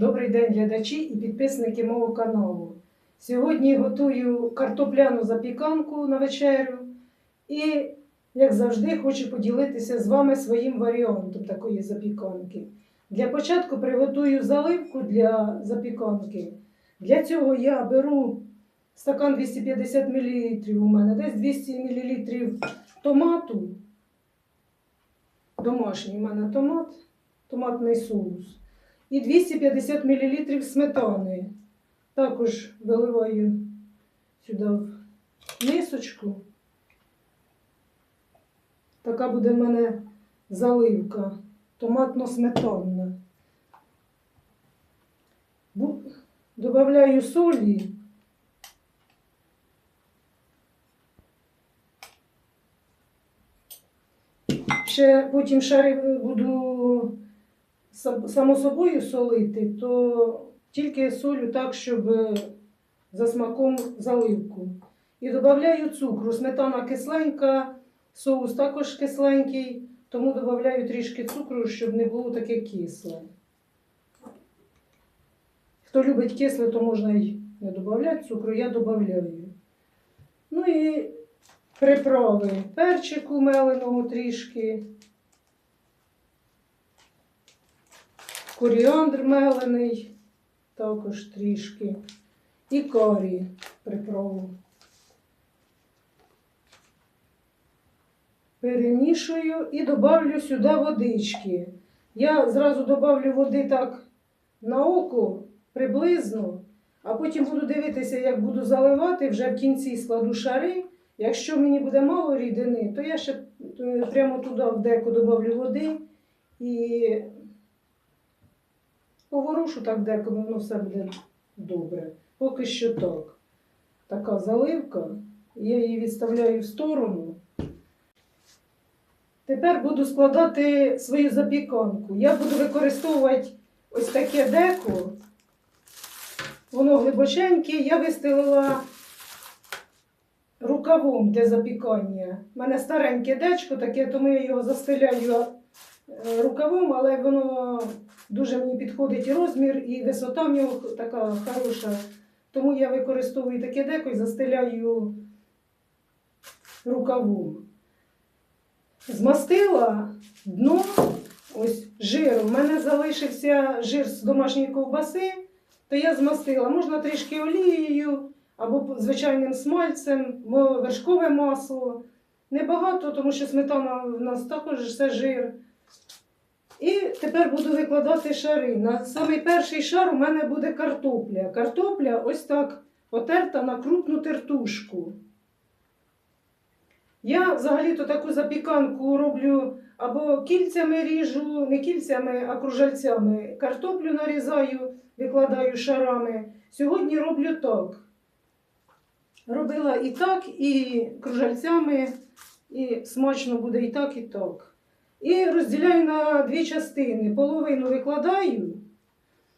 Добрий день, глядачі і підписники мого каналу. Сьогодні готую картопляну запіканку на вечерю і, як завжди, хочу поділитися з вами своїм варіантом такої запіканки. Для початку приготую заливку для запіканки. Для цього я беру стакан 250 мл у мене, десь 200 мл томату. Домашній у мене томат, томатний соус і 250 мл сметани. Також виливаю сюди в мисочку. Така буде в мене заливка томатно-сметанна. Добавляю солі. Ще потім шари буду само собою солити, то тільки солю так, щоб е, за смаком заливку. І додаю цукру. Сметана кисленька, соус також кисленький, тому додаю трішки цукру, щоб не було таке кисле. Хто любить кисле, то можна й не додати цукру, я додаю. Ну і приправи перчику меленого трішки. Коріандр мелений, також трішки, і карі приправу. Перемішую і добавлю сюди водички. Я зразу добавлю води так на око приблизно, а потім буду дивитися, як буду заливати, вже в кінці складу шари. Якщо мені буде мало рідини, то я ще е, прямо туди в деко добавлю води і Поворушу так деко, воно все буде добре. Поки що так. Така заливка. Я її відставляю в сторону. Тепер буду складати свою запіканку. Я буду використовувати ось таке деко. Воно глибоченьке. Я вистелила рукавом для запікання. У мене стареньке дечко таке, тому я його застеляю е, рукавом, але воно Дуже мені підходить розмір, і висота в нього така хороша. Тому я використовую таке деко і застеляю рукавом. Змастила дно ось жиром. У мене залишився жир з домашньої ковбаси, то я змастила. Можна трішки олією або звичайним смальцем, мо- вершкове масло. Небагато, тому що сметана в нас також все жир. І тепер буду викладати шари. На самий перший шар у мене буде картопля. Картопля ось так потерта на крупну тертушку. Я взагалі-то таку запіканку роблю або кільцями ріжу, не кільцями, а кружальцями. Картоплю нарізаю, викладаю шарами. Сьогодні роблю так. Робила і так, і кружальцями, і смачно буде і так, і так. І розділяю на дві частини. Половину викладаю.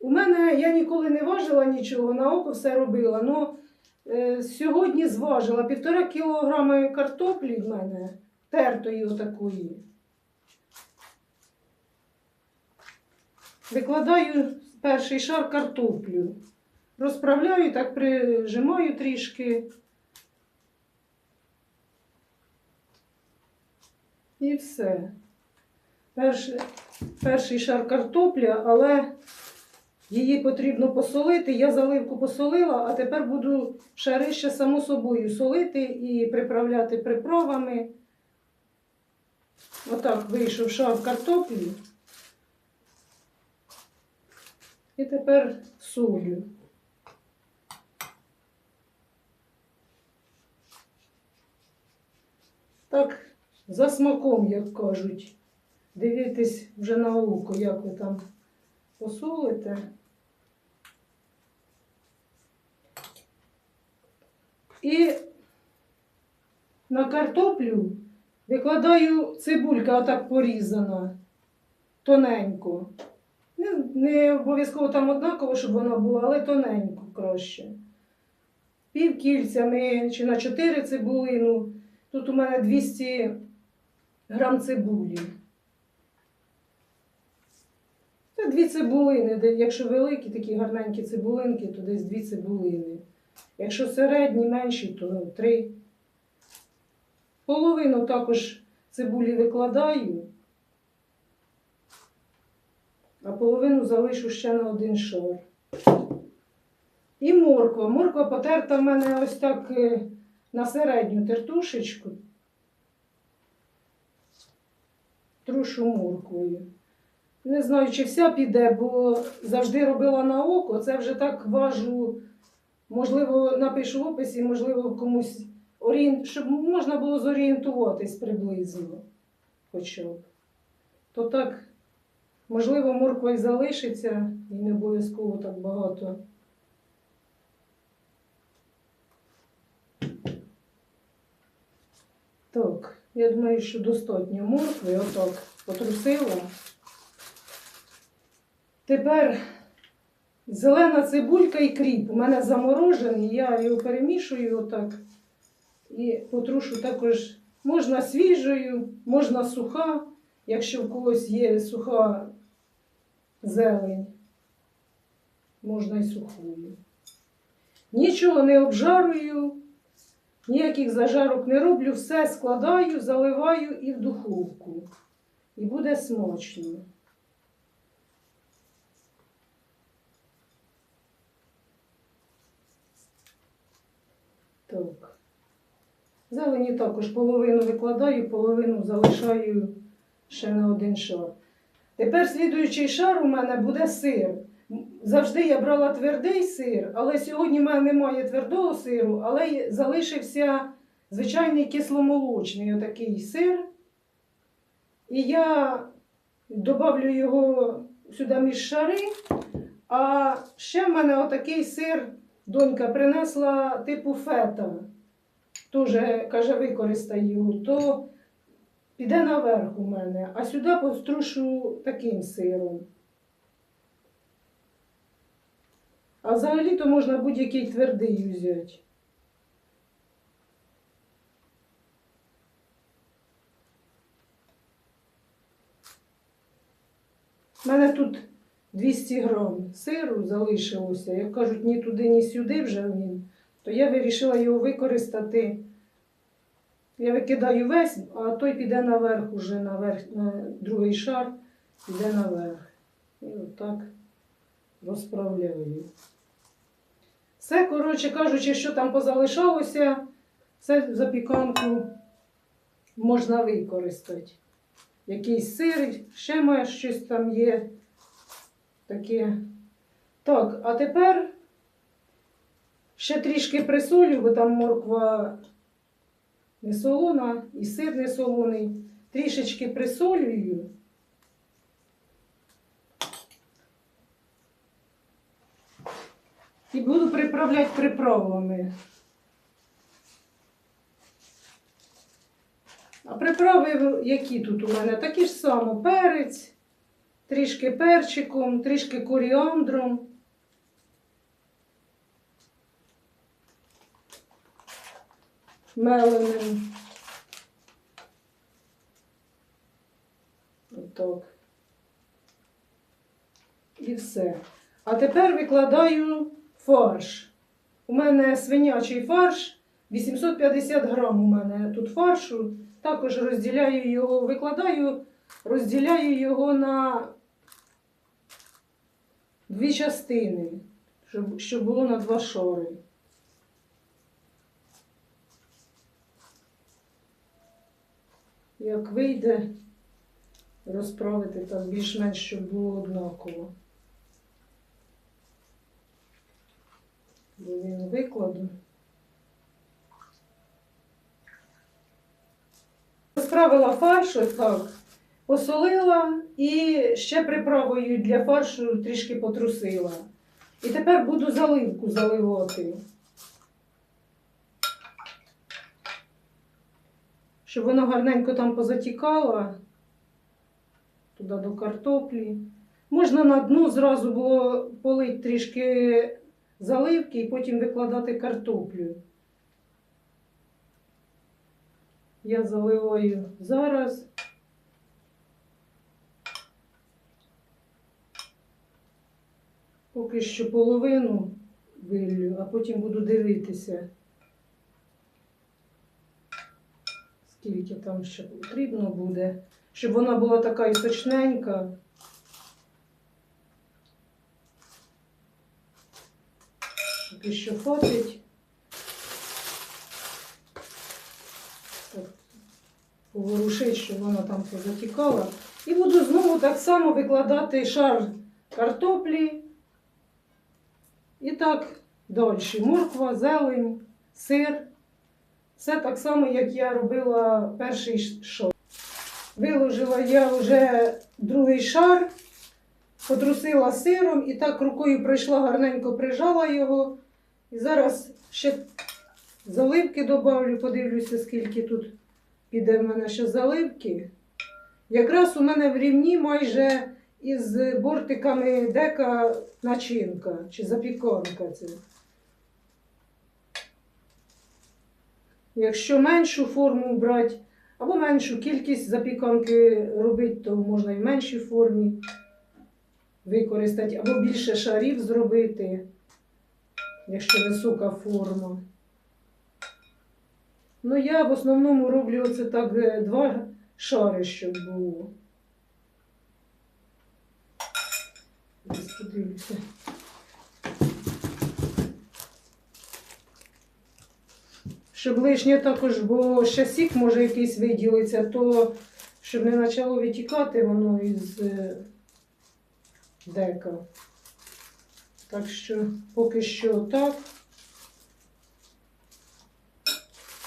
У мене я ніколи не важила нічого, на око все робила. Ну, е, сьогодні зважила півтора кілограми картоплі в мене, тертої отакої. Викладаю перший шар картоплю. Розправляю, так прижимаю трішки. І все. Перший, перший шар картопля, але її потрібно посолити. Я заливку посолила, а тепер буду шари ще само собою солити і приправляти приправами. Отак вийшов шар картоплі. І тепер солю. Так, за смаком, як кажуть. Дивитесь вже на око, як ви там посолите. І на картоплю викладаю цибулька отак порізана, тоненько. Не, не обов'язково там однаково, щоб вона була, але тоненько краще. Півкільцями чи на 4 цибулину. Тут у мене 200 грам цибулі. Це дві цибулини, якщо великі, такі гарненькі цибулинки, то десь дві цибулини. Якщо середні, менші, то три. Половину також цибулі викладаю, а половину залишу ще на один шар. І морква. Морква потерта в мене ось так е, на середню тертушечку. Трушу морквою. Не знаю, чи вся піде, бо завжди робила на око. Це вже так важу. Можливо, напишу в описі, можливо, комусь орієнт... щоб можна було зорієнтуватись приблизно. Хоча б. То так, можливо, морква й залишиться, і не обов'язково так багато. Так, я думаю, що достатньо моркви, отак потрусила. Тепер зелена цибулька і кріп. У мене заморожений, я його перемішую отак. І потрушу також можна свіжою, можна суха, якщо в когось є суха зелень, можна і сухою. Нічого не обжарую, ніяких зажарок не роблю, все складаю, заливаю і в духовку. І буде смачно. Так. Зелені також половину викладаю, половину залишаю ще на один шар. Тепер слідуючий шар у мене буде сир. Завжди я брала твердий сир, але сьогодні в мене немає твердого сиру, але залишився звичайний кисломолочний отакий сир. І я добавлю його сюди між шари. А ще в мене отакий сир донька принесла типу фета. Тоже, каже, використай його, то піде наверх у мене, а сюди пострушу таким сиром. А взагалі то можна будь-який твердий взяти. У мене тут 200 грам сиру залишилося. Як кажуть, ні туди, ні сюди вже він, то я вирішила його використати. Я викидаю весь, а той піде наверх уже наверх, на другий шар, піде наверх. І отак розправляю. Все, коротше кажучи, що там позалишалося, в запіканку можна використати. Якийсь сир, ще має щось там є. Таке. Так, а тепер ще трішки присолю, бо там морква не солона і сир не солоний. Трішечки присолюю. І буду приправляти приправами. А приправи які тут у мене? Такі ж само перець, трішки перчиком, трішки коріандром. Меленим. Отак. І все. А тепер викладаю фарш. У мене свинячий фарш 850 грам у мене тут фаршу. Також розділяю його, викладаю, розділяю його на дві частини, щоб, було на два шари. Як вийде, розправити так більш-менш, щоб було однаково. Бо він викладу. Розправила фарш ось так, посолила і ще приправою для фаршу трішки потрусила. І тепер буду заливку заливати. Щоб воно гарненько там позатікало туди до картоплі. Можна на дно зразу було полити трішки заливки і потім викладати картоплю. Я заливаю зараз. поки що половину вилью, а потім буду дивитися, скільки там ще потрібно буде, щоб вона була така і сочненька. Поки що хватить. Поворушить, щоб вона там позатікала. І буду знову так само викладати шар картоплі. І так далі. Морква, зелень, сир. Все так само, як я робила перший ш- шар. Виложила я вже другий шар, потрусила сиром і так рукою пройшла, гарненько прижала його. І зараз ще заливки добавлю, подивлюся, скільки тут піде в мене ще заливки. Якраз у мене в рівні майже із бортиками дека начинка чи запіканка це. Якщо меншу форму брати, або меншу кількість запіканки робити, то можна і в меншій формі використати, або більше шарів зробити, якщо висока форма. Ну, я в основному роблю оце так е, два шари, щоб було. Десь Щоб лишнє також, бо ще сік може якийсь виділиться, то щоб не почало витікати воно із е, дека. Так що поки що так.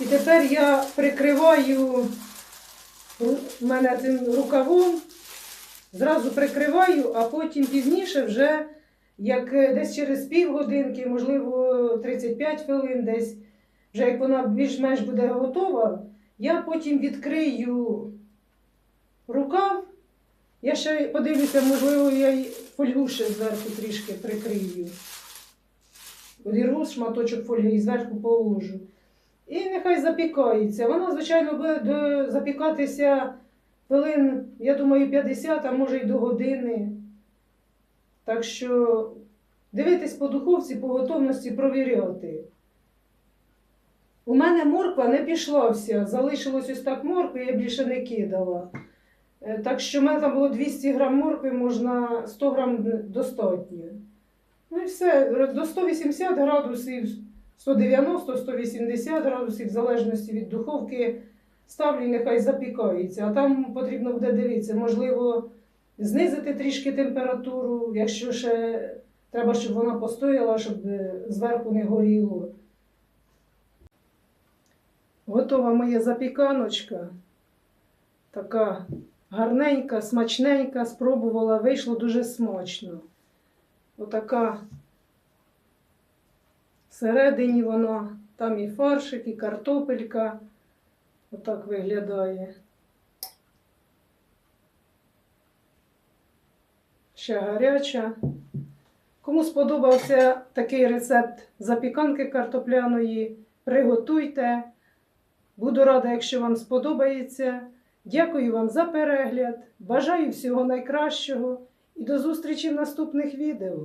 І тепер я прикриваю ру- мене цим рукавом, зразу прикриваю, а потім пізніше вже, як е, десь через півгодинки, можливо, 35 хвилин десь, вже як вона більш-менш буде готова, я потім відкрию рукав. Я ще подивлюся, можливо, я й фольгу ще зверху трішки прикрию. Одірву шматочок фольги і зверху положу. І нехай запікається. Воно, звичайно, буде запікатися хвилин, я думаю, 50, а може й до години. Так що дивитись по духовці, по готовності провіряти. У мене морква не пішла вся, залишилось ось так моркви, я більше не кидала. Е, Так що в мене там було 200 грам моркви, можна 100 грам достатньо. Ну і все, до 180 градусів 190-180 градусів, в залежності від духовки, ставлю і нехай запікається. А там потрібно буде дивитися, можливо, знизити трішки температуру, якщо ще треба, щоб вона постояла, щоб зверху не горіло. Готова моя запіканочка. Така гарненька, смачненька, спробувала, вийшло дуже смачно. Отака Всередині воно, там і фаршик, і картопелька. Отак виглядає. Ще гаряча. Кому сподобався такий рецепт запіканки картопляної, приготуйте. Буду рада, якщо вам сподобається. Дякую вам за перегляд. Бажаю всього найкращого і до зустрічі в наступних відео.